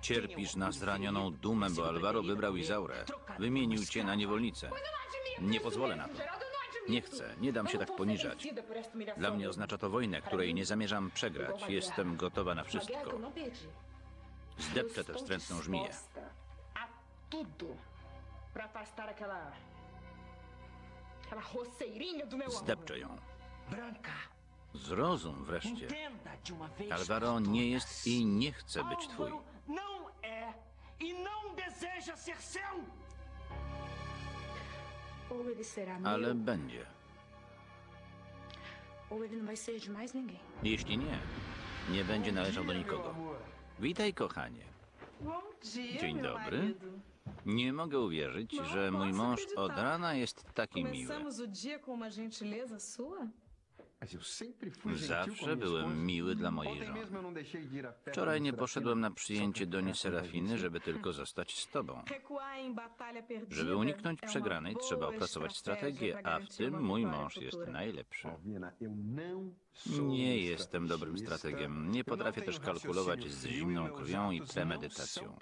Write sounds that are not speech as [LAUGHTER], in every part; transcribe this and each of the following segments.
Cierpisz na zranioną dumę, bo Alvaro wybrał Izaurę. Wymienił cię na niewolnicę. Nie pozwolę na to. Nie chcę, nie dam się tak poniżać. Dla mnie oznacza to wojnę, której nie zamierzam przegrać. Jestem gotowa na wszystko. Zdepczę tę wstrętną żmiję. Zdepczę ją. Zrozum wreszcie. Alvaro nie jest i nie chce być twój. E Ale będzie. Jeśli nie, nie będzie należał do nikogo. Witaj, kochanie. Dzień dobry. Nie mogę uwierzyć, że mój mąż od rana jest taki miły. Zawsze byłem miły dla mojej żony. Wczoraj do nie poszedłem na przyjęcie com a Serafiny, żeby tylko zostać z tobą. [LAUGHS] Żeby uniknąć przegranej, trzeba opracować strategię, a w tym mój mąż jest najlepszy. Nie jestem dobrym strategiem. Nie potrafię też kalkulować z zimną krwią i premedytacją.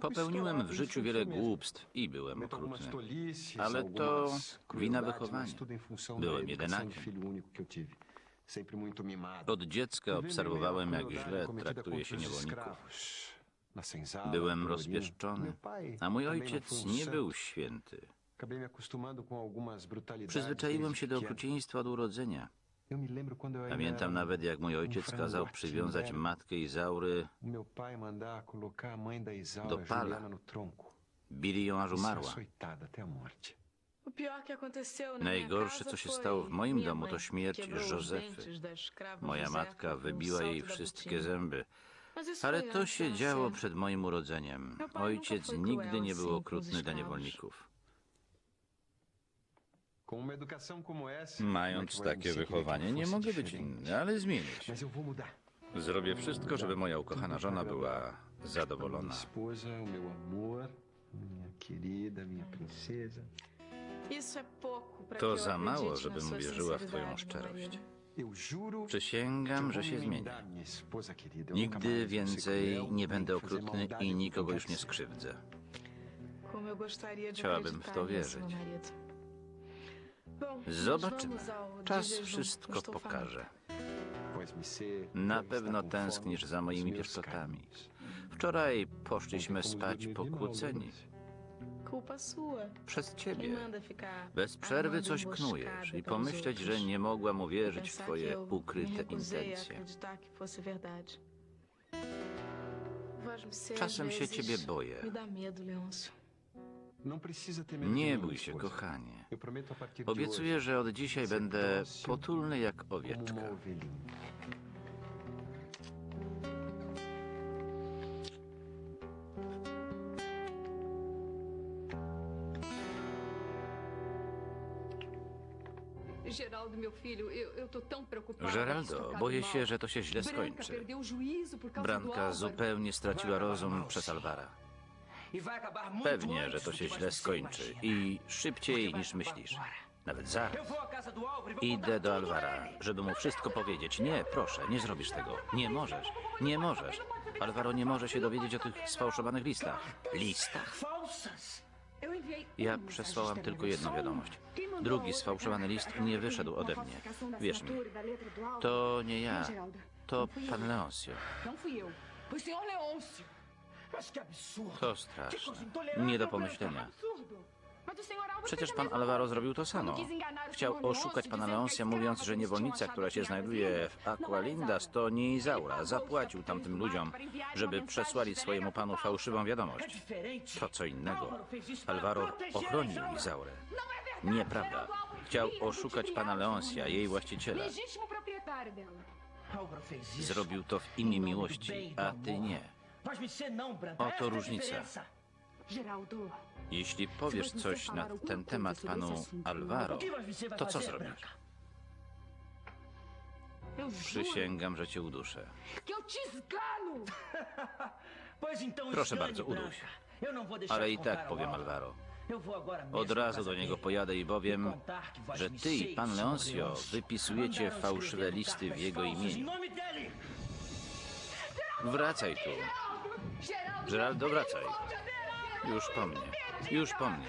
Popełniłem w życiu wiele głupstw i byłem okrutny. Ale to wina wychowania. Byłem mimado. Od dziecka obserwowałem, jak źle traktuje się niewolników. Byłem rozpieszczony, a mój ojciec nie był święty. Przyzwyczaiłem się do okrucieństwa od urodzenia. Pamiętam nawet, jak mój ojciec frango kazał przywiązać matkę Izaury, Do pala. No bili ją aż E umarła. Najgorsze, co się stało w moim domu, to śmierć Józefy. Moja matka um wybiła jej da wszystkie zęby. Ale to się działo przed moim urodzeniem. Ojciec nigdy nie był okrutny dla niewolników. Com uma educação como essa, como é Mając takie seguir wychowanie, nie mogę być inny, ale mudar. Zrobię wszystko, żeby moja ukochana żona była zadowolona. To za mało, żebym uwierzyła w twoją szczerość. Przysięgam, że się zmienię. Nigdy więcej nie będę okrutny i nikogo już nie skrzywdzę. Chciałabym w to wierzyć. Zobaczymy. Czas wszystko pokaże. Na pewno tęsknisz za moimi pieszczotami. Wczoraj poszliśmy spać pokłóceni. Przez ciebie. Bez przerwy coś knujesz i pomyśleć, że nie mogłam uwierzyć w twoje ukryte intencje. Czasem się ciebie boję. Nie mim, bój się, kochanie. Eu prometo a partir de Obiecuję, hoje, że od dzisiaj będę potulny jak owieczka. Geraldo, boję się, że to się źle skończy. Branka zupełnie straciła rozum przez Alvara. Pewnie, że to się źle skończy i szybciej niż myślisz. Nawet zaraz. Idę do Alvara, żeby mu wszystko powiedzieć. Nie, proszę, nie zrobisz tego. Nie możesz. Nie możesz. Alvaro nie może się dowiedzieć o tych sfałszowanych listach. Listach? Ja przesłałam tylko jedną wiadomość. Drugi sfałszowany list nie wyszedł ode mnie. Wierz mi, to nie ja. To pan Leoncio. To straszne. Nie do pomyślenia. Przecież pan Alvaro zrobił to samo. Chciał oszukać pana dizendo que a Leoncia, escrava mówiąc, że niewolnica, która się znajduje w Aqualindas, to nie Izaura. Zapłacił tamtym ludziom, żeby przesłali swojemu panu fałszywą wiadomość. To co innego. Alvaro ochronił. Izaurę. Nieprawda. Chciał oszukać pana os Leoncia, jej właściciela. Zrobił to w imię miłości, a ty nie. Branca. Oto różnica. Jeśli powiesz coś na ten temat panu Alvaro, to co zrobisz? Przysięgam, że cię uduszę. [LAUGHS] Proszę bardzo, uduś. Ale i tak powiem. Alvaro. Od razu do niego pojadę i powiem, że ty i pan Leoncio wypisujecie fałszywe escrever listy w jego imieniu. Wracaj tu. Geraldo! Wracaj. Już po mnie. Już po mnie.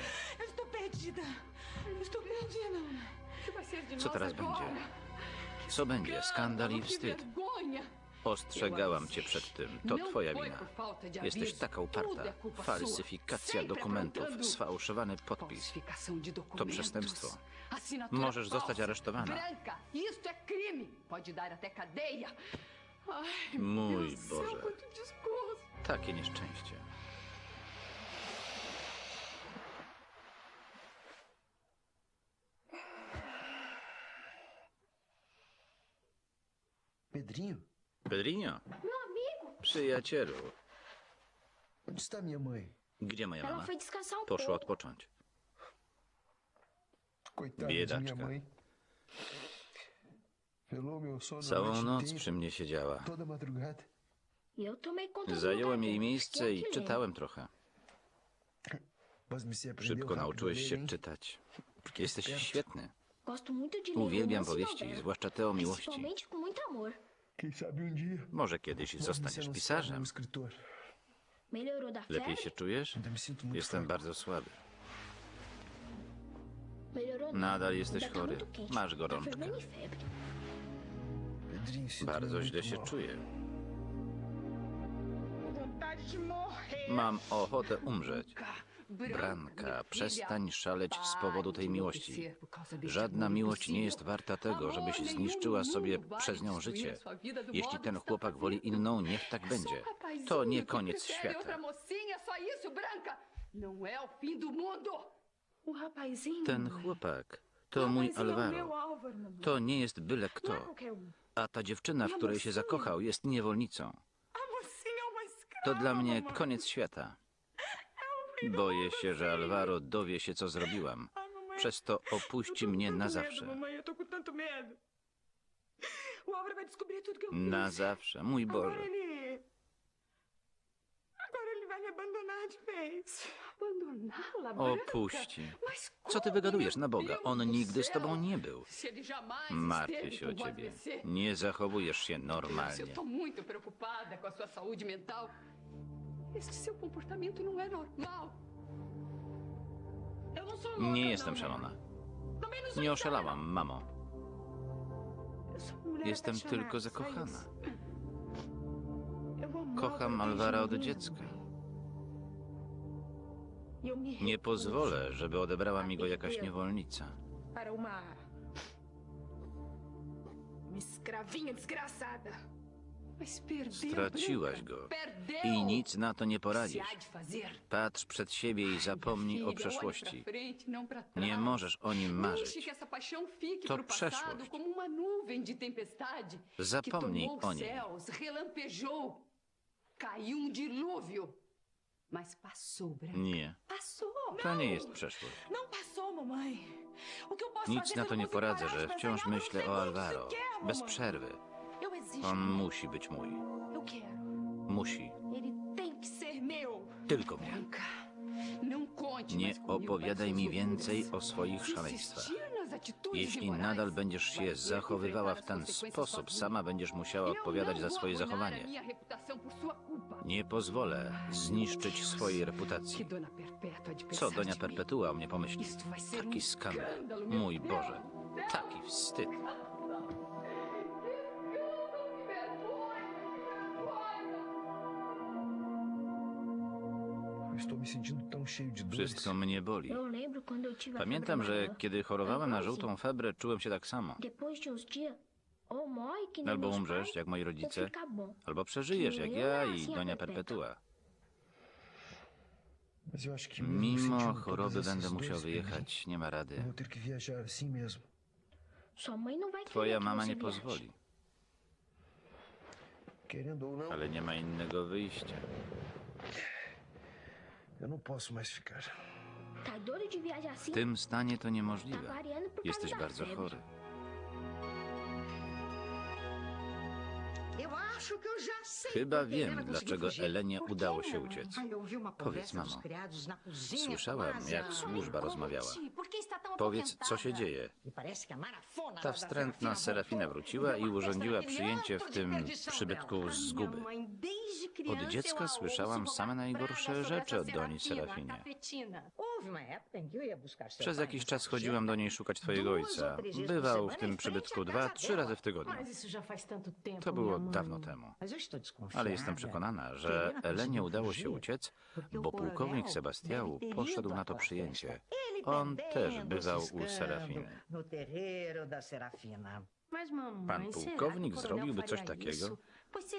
Co teraz będzie? Co będzie? Skandal i wstyd. Ostrzegałam cię przed tym. To twoja wina. Jesteś taka uparta. Falsyfikacja dokumentów, sfałszowany podpis. To przestępstwo. Możesz zostać aresztowana. Mój Boże. Takie nieszczęście. Pedrinho, Pedrinho, Meu amigo, przyjacielu, onde está minha mãe? gdzie moja mama? um Poszła odpocząć. Coitada de minha Biedaczka. mãe. Velou meu sono a Całą noc przy mnie siedziała. lugar jej miejsce i czytałem trochę. Szybko nauczyłeś się czytać. Jesteś świetny. Uwielbiam powieści, zwłaszcza te o miłości. Może kiedyś zostaniesz pisarzem. Lepiej się czujesz? Jestem bardzo słaby. Nadal jesteś chory. Masz gorączkę. Bardzo źle się czuję. Mam ochotę umrzeć. Branca, Branka, przestań szaleć z powodu tej miłości. Żadna miłość nie jest warta tego, żebyś zniszczyła sobie przez nią życie. Jeśli ten chłopak woli inną, niech tak będzie. To nie koniec świata. mocinha, só isso, Branca. Não é o fim do mundo. O rapazinho. Ten chłopak to mój Alvaro. To nie jest byle kto. A ta dziewczyna, w której się zakochał, jest niewolnicą. To dla mnie koniec świata. Boję się, że Alvaro dowie się, co zrobiłam. Przez to opuści tô com mnie na zawsze. Na zawsze, mój Boże. ele... Agora ele vai me abandonar de vez. Abandoná-la, Branca? Opuści. Co ty wygadujesz na Boga? On nigdy z tobą nie był. Martwię się o ciebie. Nie zachowujesz się normalnie. eu tô muito preocupada com a sua saúde mental. Este seu comportamento não é normal. Eu não sou louca, Nie não, jestem szalona. Também não sou Nie oszalałam, mamo. Jestem tylko zakochana. Kocham Alvara od dziecka. Nie pozwolę, żeby odebrała mi go jakaś niewolnica. Para uma... Uma escravinha desgraçada. Mas perdeu, Straciłaś go. Perdeu. I nic na to nie Se poradzisz. há de fazer. Patrz przed siebie i zapomnij o przeszłości. pra frente, não pra trás. Nie możesz o nim Deixe marzyć. que essa paixão fique To pro passado przeszłość. como uma nuvem de tempestade que Zapomnij tomou o os céus, relampejou, caiu um dilúvio. Mas passou, Branca. Nie, Passou. to nie jest przeszłość. Não passou, mamãe. O que eu posso Nic fazer na to nie poradzę, że wciąż myślę o Alvaro. Bez mamãe. przerwy. Eu. On musi być mój. Eu quero. Musi. Ele tem que ser meu. Tylko mnie. Branca, não conte Nie mais comigo opowiadaj mi suas więcej o swoich szaleństwach. insistir Jeśli nadal będziesz się zachowywała w ten sposób, sama będziesz musiała odpowiadać za swoje zachowanie. Nie pozwolę zniszczyć swojej reputacji. Co Donia? Perpetua o mnie pomyśli? Taki skandal. Mój Boże. Taki wstyd. Wszystko mnie boli. Pamiętam, że kiedy chorowałem na żółtą febrę, czułem się tak samo. Albo umrzesz, jak moi rodzice, albo przeżyjesz, jak ja i Donia Perpetua. Mimo choroby będę musiał wyjechać, nie ma rady. Twoja mama nie pozwoli, ale nie ma innego wyjścia. Eu não posso mais ficar. Tá doido de viajar assim? W tym stanie to Tá niemożliwe. Jesteś bardzo febre. chory. Chyba wiem, dlaczego. Elenie udało się uciec. Powiedz, mamo. com jak służba rozmawiała. Powiedz, co się dzieje. Ta wstrętna Serafina wróciła i urządziła przyjęcie w tym przybytku zguby. Od dziecka słyszałam same najgorsze rzeczy od Doni Serafinie. Przez jakiś czas chodziłam do niej szukać twojego ojca. Bywał w tym przybytku dwa, trzy razy w tygodniu. To było dawno temu. Ale jestem przekonana, że Elenie udało się uciec, bo pułkownik Sebastiału poszedł na to przyjęcie. On też bywał u Serafiny. No Pan pułkownik zrobiłby coś takiego?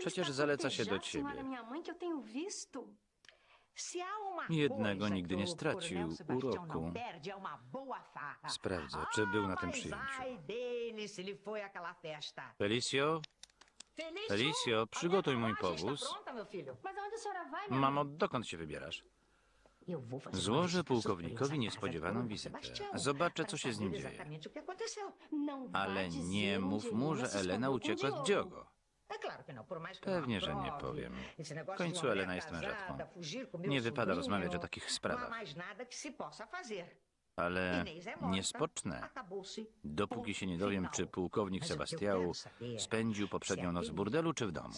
Przecież zaleca się do ciebie. Jednego nigdy nie stracił uroku. Sprawdzę, czy był na tym przyjęciu. Felicio, Felicio, przygotuj mój powóz. Mamo, dokąd się wybierasz? Złożę pułkownikowi niespodziewaną wizytę. Zobaczę, co się z nim dzieje. Ale nie mów mu, że Elena uciekła z Diogo. Por mais que Pewnie, że nie powiem. W końcu de uma Elena mulher jest mężatką. Nie wypada rozmawiać o takich sprawach. Ale nie spocznę, dopóki się nie dowiem, czy pułkownik saber spędził poprzednią noc w burdelu czy w domu.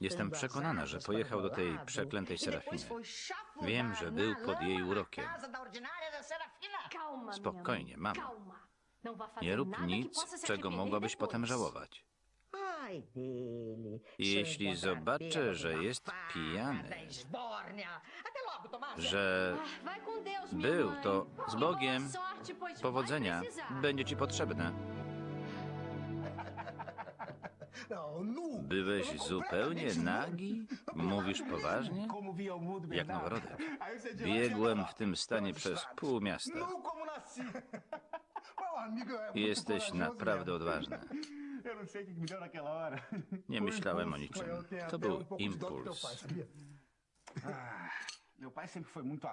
Jestem przekonana, że pojechał do tej przeklętej Serafiny. Wiem, że był pod jej urokiem. Spokojnie, mamo. Nie rób nic, czego mogłabyś potem żałować. Jeśli zobaczę, że jest pijany, że był, to z Bogiem. Powodzenia będzie ci potrzebne. Byłeś zupełnie nagi? Mówisz poważnie? Jak noworodek. Biegłem w tym stanie przez pół miasta. [LAUGHS] Jesteś naprawdę odważny. [LAUGHS] Nie myślałem o niczym. To był impuls.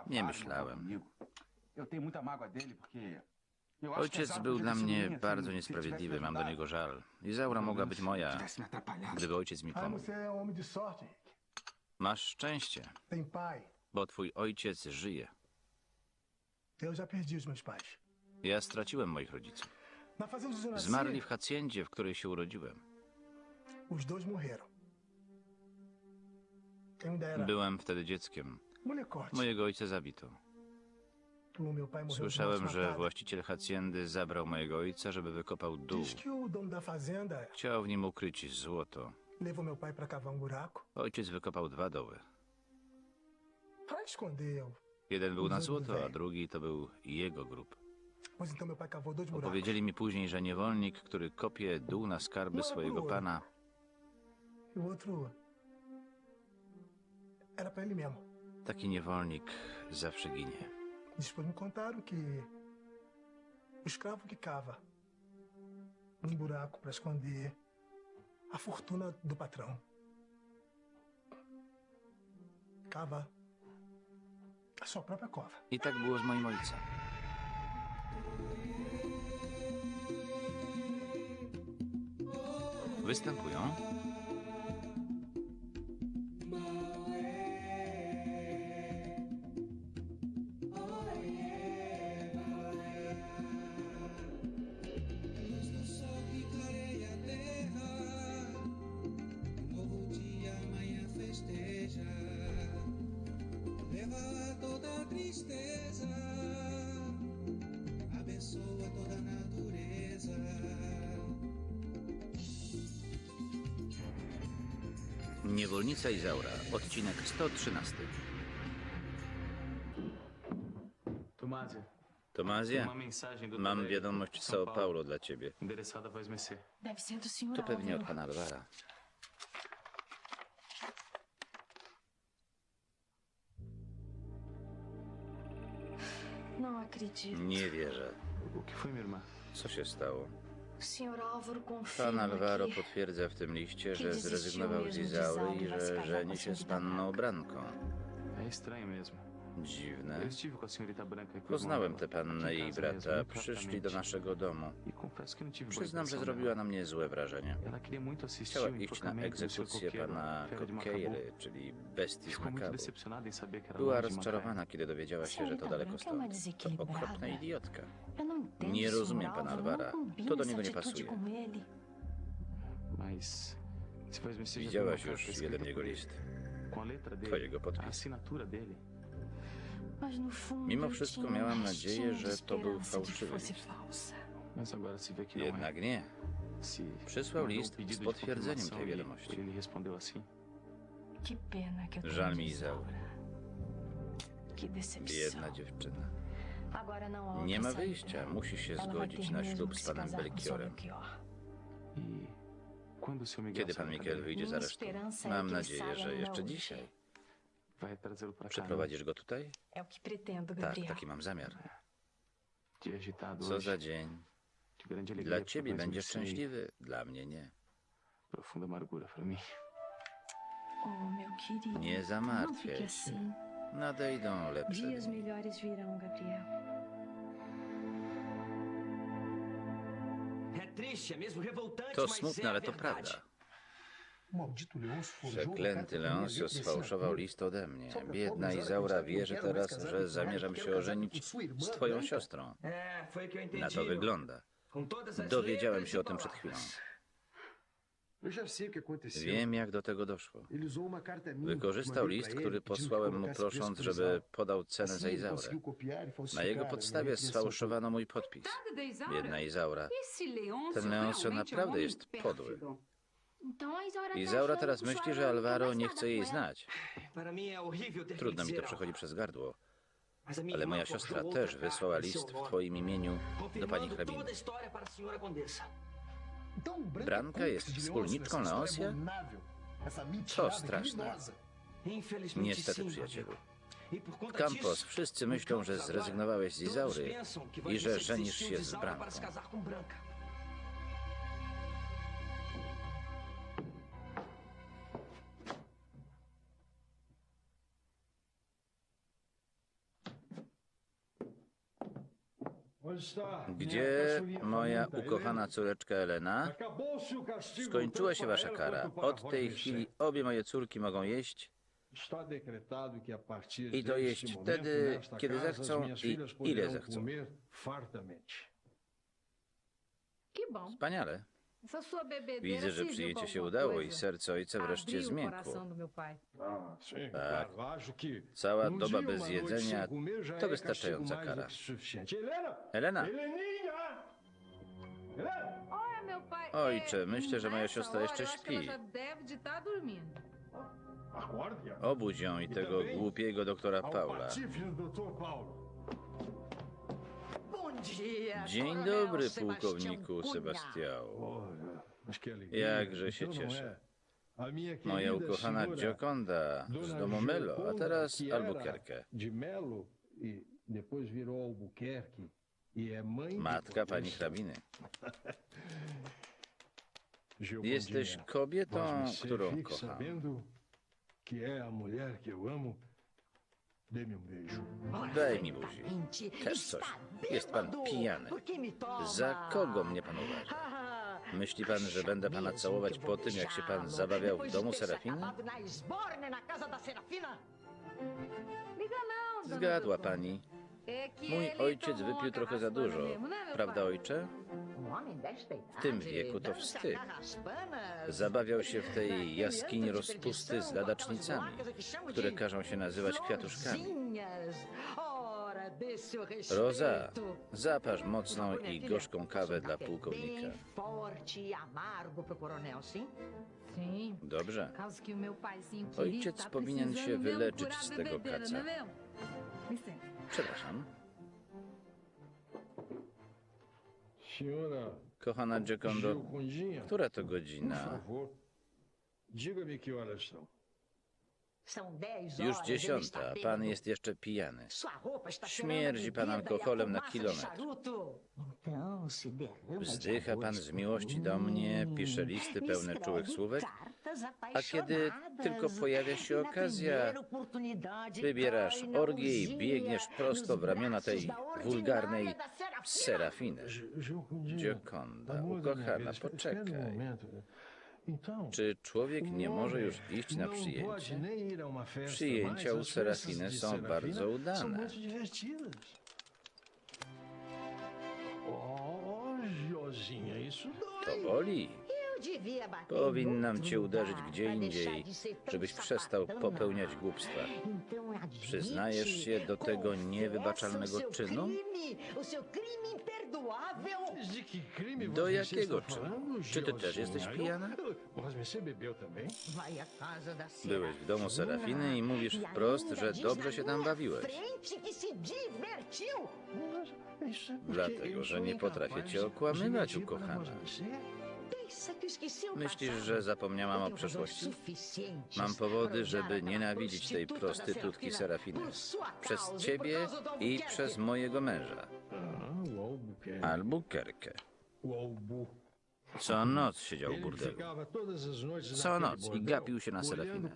Nie myślałem. Ojciec był dla mnie bardzo niesprawiedliwy, mam do niego żal. Izaura mogła być moja, gdyby ojciec mi pomógł. Masz szczęście, bo twój ojciec żyje. Eu já perdi os meus pais. Ja straciłem moich rodziców. Zmarli w hacjendzie, w której się urodziłem. Byłem wtedy dzieckiem. Mojego ojca zabito. Słyszałem, że właściciel hacjendy zabrał mojego ojca, żeby wykopał dół. Chciał w nim ukryć złoto. Ojciec wykopał dwa doły. Jeden był na złoto, a drugi to był jego grób. Opowiedzieli mi później, że niewolnik, który kopie dół na skarby swojego pana, taki niewolnik zawsze ginie. Depois me contaram que o escravo que cava um buraco para esconder a fortuna do patrão. Cava a sua própria cova. I tak było z moim ojcem. Występują Niewolnica Izaura, odcinek 113. Tomásia, Tomazja, uma mensagem do mam wiadomość z São Paulo dla ciebie. endereçada a voz Mercê. Deve ser do senhor To pewnie od Álvaro. pana Alvara. Não acredito. Nie wierzę. O que foi, minha irmã? Co się stało? Pan Alvaro potwierdza w tym liście, że zrezygnował z Izaury i że żeni się z panną Branką. É estranho mesmo. Dziwne. Poznałem tę pannę i jej brata. Przyszli do naszego domu. Przyznam, że zrobiła na mnie złe wrażenie. Chciała iść na egzekucję pana. Kokeiry, czyli bestii z Makabu. Była rozczarowana, kiedy dowiedziała się, że to daleko stąd. To okropna idiotka. Nie rozumiem pana. Alvara. To do niego nie pasuje. Widziałaś już jeden jego list. Com a letra Mimo wszystko miałam nadzieję, że to był fałszywy list. Jednak nie. Przysłał list z potwierdzeniem tej wiadomości. Żal mi Izaury. Biedna dziewczyna. Nie ma wyjścia. Musi się zgodzić na ślub z panem Belchiorem. Kiedy pan Miguel wyjdzie z aresztu? Mam nadzieję, że jeszcze dzisiaj. vai trazê-lo pra cá. não? Przeprowadzisz go tutaj? É o que pretendo, Tak, Gabriel. taki mam zamiar. Agitado Co hoje. za dzień. De grande alegria Dla ciebie nós, będzie mas sim, szczęśliwy, dla mnie nie. Profunda amargura pra mim. Oh, meu querido. Nie Não zamartwiaj fique się. assim. Nadejdą lepsze Dias dni. melhores virão, Gabriel. É triste, é mesmo revoltante, To mas smutne, ale to verdade. prawda. O maldito Leôncio forjou uma Przeklęty Leoncio sfałszował list ode mnie. Biedna Izaura wie, że teraz, że zamierzam się ożenić z twoją siostrą. Na to wygląda. Dowiedziałem się o tym przed chwilą. Wiem, jak do tego doszło. Wykorzystał list, który posłałem mu prosząc, żeby podał cenę za Izaurę. Na jego podstawie sfałszowano mój podpis. Biedna Izaura. Ten Leoncio naprawdę jest podły. Izaura teraz myśli, że Alvaro nie chce jej znać. Trudno mi to przechodzi przez gardło, ale moja siostra też wysłała list w twoim imieniu do pani hrabiny. toda a história para a senhora Condessa. Então, Branca, Branca é jest wspólniczką Co mentirada straszne. Niestety, przyjacielu. W Campos wszyscy myślą, że zrezygnowałeś z Izaury i że żenisz się z Branką. Gdzie moja ukochana córeczka Elena? Skończyła się wasza kara. Od tej chwili obie moje córki mogą jeść I to jeść wtedy, kiedy zechcą i ile zechcą. Wspaniale. Widzę, że przyjęcie się udało i serce ojca wreszcie zmiękło. Tak. Cała doba bez jedzenia to wystarczająca kara. Elena. Ojcze, é, myślę, że moja siostra jeszcze śpi. obudź ją i tego głupiego doktora Paula. Dzień dobry, pułkowniku alegria. Jakże się cieszę. Moja ukochana Gioconda z Dona domu Melo, a teraz que era Albuquerque. E Matka pani hrabiny. [LAUGHS] Jesteś kobietą, którą kocham. Daj mi buzi. Też coś. Jest pan pijany. Za kogo mnie pan uważa? Myśli pan, że będę pana całować po tym, jak się pan zabawiał w domu Serafina? Dona Zgadła pani. Que Mój ojciec wypił trochę za dużo. Prawda, ojcze? W tym wieku to wstyd. Zabawiał się w tej jaskini rozpusty z ladacznicami, które każą się nazywać kwiatuszkami. Roza, zaparz mocną i gorzką kawę dla pułkownika. Dobrze. Ojciec powinien się wyleczyć z tego kaca. Przepraszam. Kochana Giocondo, która to godzina? Favor, diga-me que horas são. São 10 Już ele dziesiąta, está pan bêbado. jest jeszcze pijany. Sua roupa está Śmierdzi cheirando a pan bebida e a alkoholem na fumaça de kilometr. charuto. Então, se derrama de Wzdycha pan arroz z miłości do mnie, pisze listy pełne Escreve czułych słówek, cartas a kiedy apaixonadas. tylko pojawia się Na okazja, primeira oportunidade wybierasz cai na orgię i biegniesz prosto w nos ramiona braços tej da ordinária wulgarnej da Serafina. Serafiny. Gioconda, ukochana, poczekaj. Czy człowiek nie może już iść na pode przyjęcie? Przyjęcia u Serafiny są bardzo udane. To boli. Powinnam cię uderzyć gdzie indziej, żebyś przestał popełniać głupstwa. Przyznajesz się do tego niewybaczalnego czynu? Do jakiego está czynu? Czy ty też jesteś pijana? Mas você bebeu também? Vai à casa da Byłeś w domu Serafiny i mówisz wprost, że dobrze się tam bawiłeś. Dlatego, że nie potrafię cię okłamywać, ukochana. Myślisz, że zapomniałam o przeszłości? Mam powody, żeby nienawidzić tej prostytutki Serafiny. Przez ciebie i przez mojego męża, Albuquerque. Co noc siedział w burdelu. Co noc i gapił się na Serafinę.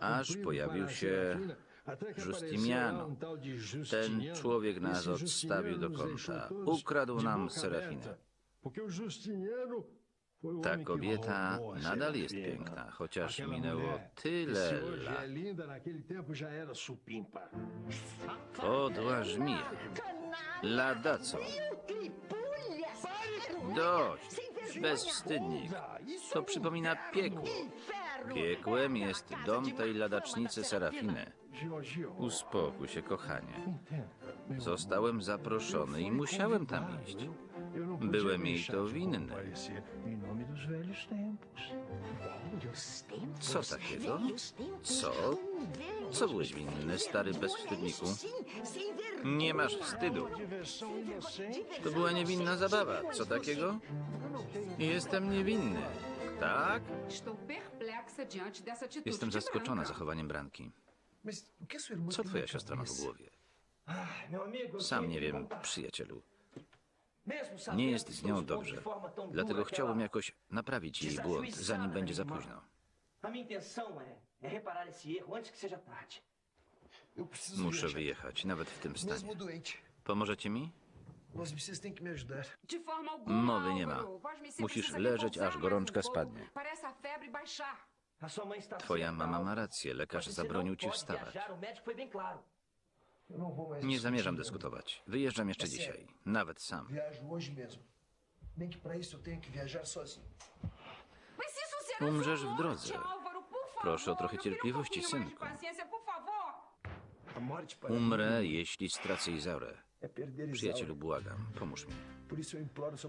Aż pojawił się de Ten człowiek nas odstawił do kąta. Ukradł nam Serafinę. Ta kobieta nadal jest piękna, chociaż minęło tyle lat. Podła żmija. Ladaco. Dość. Bezwstydnik. To przypomina piekło. Piekłem jest dom tej ladacznicy Serafiny. Uspokój się, kochanie. Zostałem zaproszony i musiałem tam iść. Byłem jej to winny. Co takiego? Co? Co byłeś winny, stary bezwstydniku? Nie masz wstydu. To była niewinna zabawa. Co takiego? Jestem niewinny. Tak? Jestem zaskoczona zachowaniem Branki. Co twoja siostra ma w głowie? Eu Sam nie wiem, przyjacielu. Nie jest z nią dobrze. Dlatego chciałbym jakoś naprawić jej błąd, zanim będzie za późno. Muszę wyjechać, nawet w tym stanie. Pomożecie mi? Mowy nie ma. Musisz leżeć, aż gorączka um spadnie. Twoja mama ma rację, lekarz zabronił ci wstawać. Nie zamierzam dyskutować. Wyjeżdżam jeszcze dzisiaj, nawet sam. Umrzesz w drodze. Proszę o trochę cierpliwości, synku. Umrę, jeśli stracę Izaurę. Przyjacielu, błagam, pomóż mi.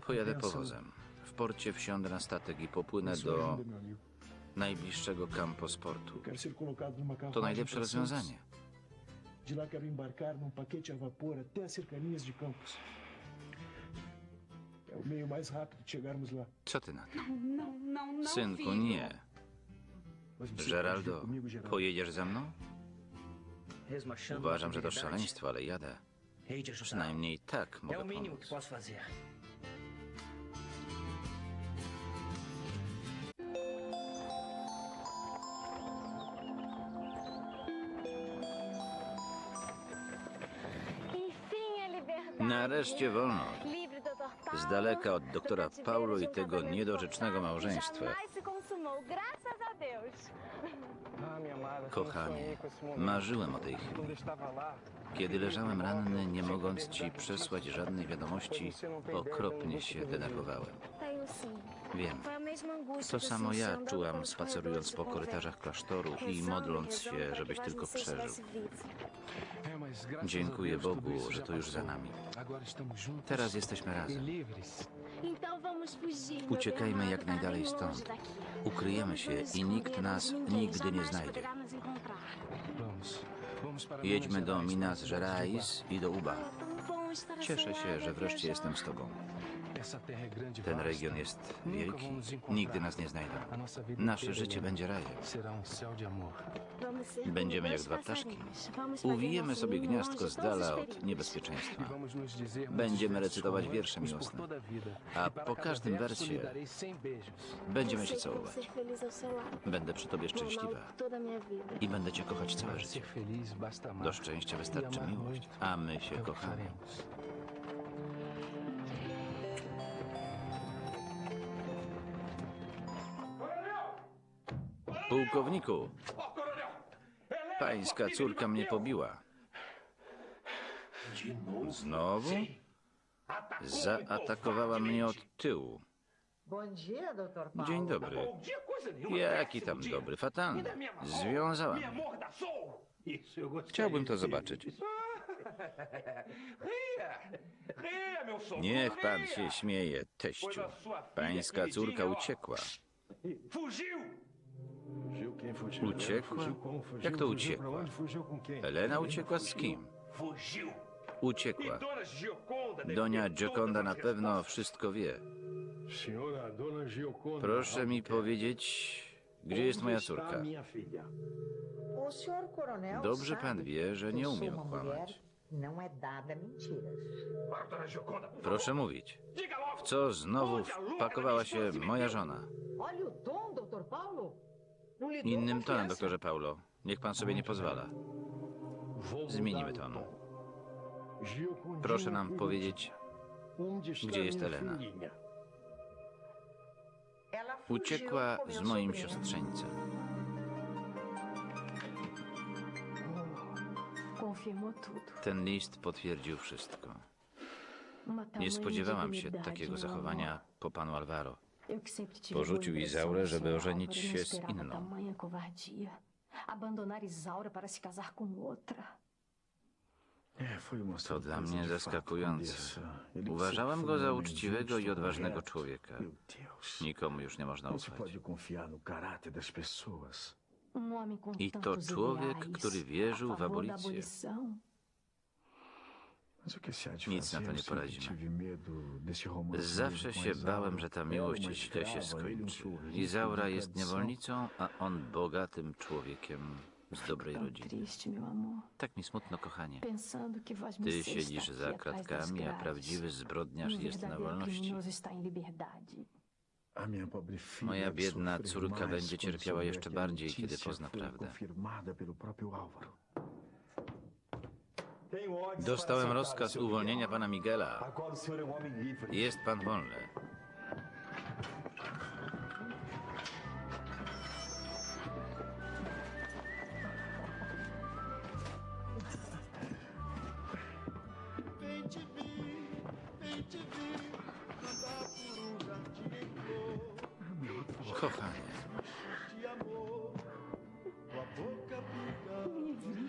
Pojadę powozem. W porcie wsiądę na statek i popłynę do najbliższego kampo sportu. To najlepsze rozwiązanie. De lá quero embarcar num paquete a vapor até as cercanias de Campos. É o meio mais rápido de chegarmos lá. Co ty na to? Não, não, não, Synku, filho. nie. Geraldo, pojedziesz ze mną? Uważam, że to szaleństwo, ale jadę. Przynajmniej tak mogę pomóc. Nareszcie. Paulo. Z daleka od doktora Paulo i tego niedorzecznego małżeństwa. Kochanie, marzyłem o tej chwili. Kiedy leżałem ranny, nie mogąc ci przesłać żadnej wiadomości, okropnie się denerwowałem. Wiem. To samo ja czułam spacerując po korytarzach klasztoru i modląc się, żebyś tylko przeżył. Dziękuję Bogu, że to już za nami. Teraz jesteśmy razem. Uciekajmy jak najdalej stąd. Ukryjemy się i nikt nas nigdy nie znajdzie. Jedźmy do Minas Gerais i do Uba. Cieszę się, że wreszcie jestem z tobą. Ten region jest wielki. Nigdy nas nie znajdą. Nasze życie będzie rajem. Będziemy jak dwa ptaszki. Uwijemy sobie gniazdko z dala od niebezpieczeństwa. Będziemy recytować wiersze miłosne. A po każdym wersie będziemy się całować. Będę przy tobie szczęśliwa i będę cię kochać całe życie. Do szczęścia wystarczy miłość, a my się kochamy. Pułkowniku, pańska córka mnie pobiła. Znowu? Zaatakowała mnie od tyłu. Dzień dobry. Jaki tam dobry, fatalny. Związała Chciałbym to zobaczyć. Niech pan się śmieje, teściu. Pańska córka uciekła. Uciekła? Fugiu como fugiu? Jak to Fugiu uciekła? Helena uciekła z kim? Uciekła. Dona Gioconda deve Donia Gioconda na todas as pewno wszystko wie. Proszę mi powiedzieć, gdzie jest moja Onde está córka? minha filha? O senhor coronel Dobrze pan wie, że nie umiem kłamać. Proszę favor. mówić. W co znowu wpakowała się moja żona? Innym tonem, doktorze Paulo. Niech pan sobie nie pozwala. Zmienimy ton. Proszę nam powiedzieć, gdzie jest fugiu uciekła z moim siostrzeńcem. Ten list potwierdził wszystko. Nie spodziewałam się takiego zachowania po panu Alvaro. Porzucił do żeby ożenić się z inną. To dla mnie zaskakujące. Que Uważałem go za uczciwego i odważnego człowieka. Nikomu już nie można ufać. Um I to człowiek, który wierzył w abolicję. abolição. Mas o que se há de Nic na to nie poradzimy. Zawsze się bałem, że ta miłość źle się um skończy. Izaura jest niewolnicą, a on bogatym człowiekiem z dobrej rodziny. Tak mi smutno, kochanie. Ty siedzisz za kratkami, a prawdziwy zbrodniarz jest na wolności. Moja biedna córka będzie cierpiała jeszcze bardziej, kiedy pozna prawdę. Dostałem rozkaz uwolnienia pana Miguela. Jest pan wolny. Kochanie.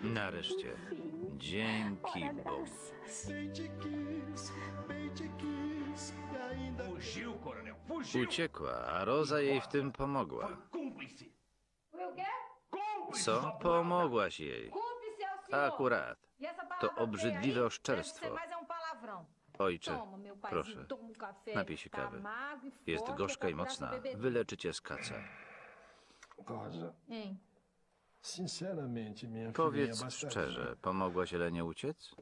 Nareszcie. Dzięki Bogu. Fugiu, coronel. Fugiu. Uciekła, a Roza jej w tym pomogła. Cúmplice. Foi o quê? Cúmplice. Co? Pomogłaś jej. Cúmplice é o senhor. Akurat. E essa To obrzydliwe feia aí oszczerstwo. Ser mais um palavrão. Ojcze, Toma, meu paizinho, proszę, toma um café. napij się Tá kawy. e Jest forte, gorzka é i pra curar mocna. seu bebê. Wyleczycie z kaca. Rosa, Hein? Powiedz szczerze, pomogłaś Elenie uciec?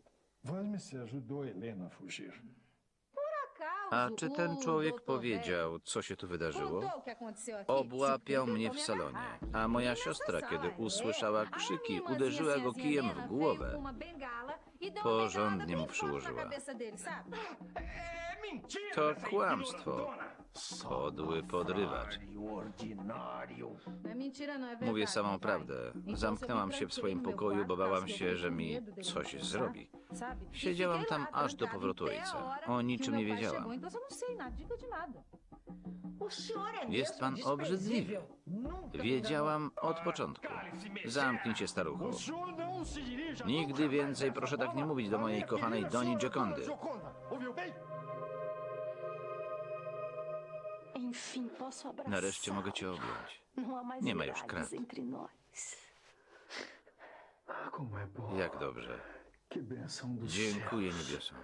A czy ten człowiek doutor powiedział, co się tu wydarzyło? Obłapiał mnie w salonie, a moja siostra, kiedy usłyszała krzyki, uderzyła go kijem w głowę. e Porządnie mu przyłożyła. É mentira To kłamstwo. Podły podrywacz. Mówię samą prawdę. Zamknęłam się w swoim pokoju, bo bałam się, że mi coś zrobi. Siedziałam tam aż do powrotu ojca. O niczym nie wiedziałam. Jest pan obrzydliwy. Wiedziałam od początku. Zamknij się, staruchu. Nigdy więcej proszę tak nie mówić do mojej kochanej Doni Giocondy. Nareszcie mogę cię objąć. Não há mais Nie ma już krat. entre nós. Ah, como é bom. Jak dobrze. Que benção do céu. Dziękuję niebiosom.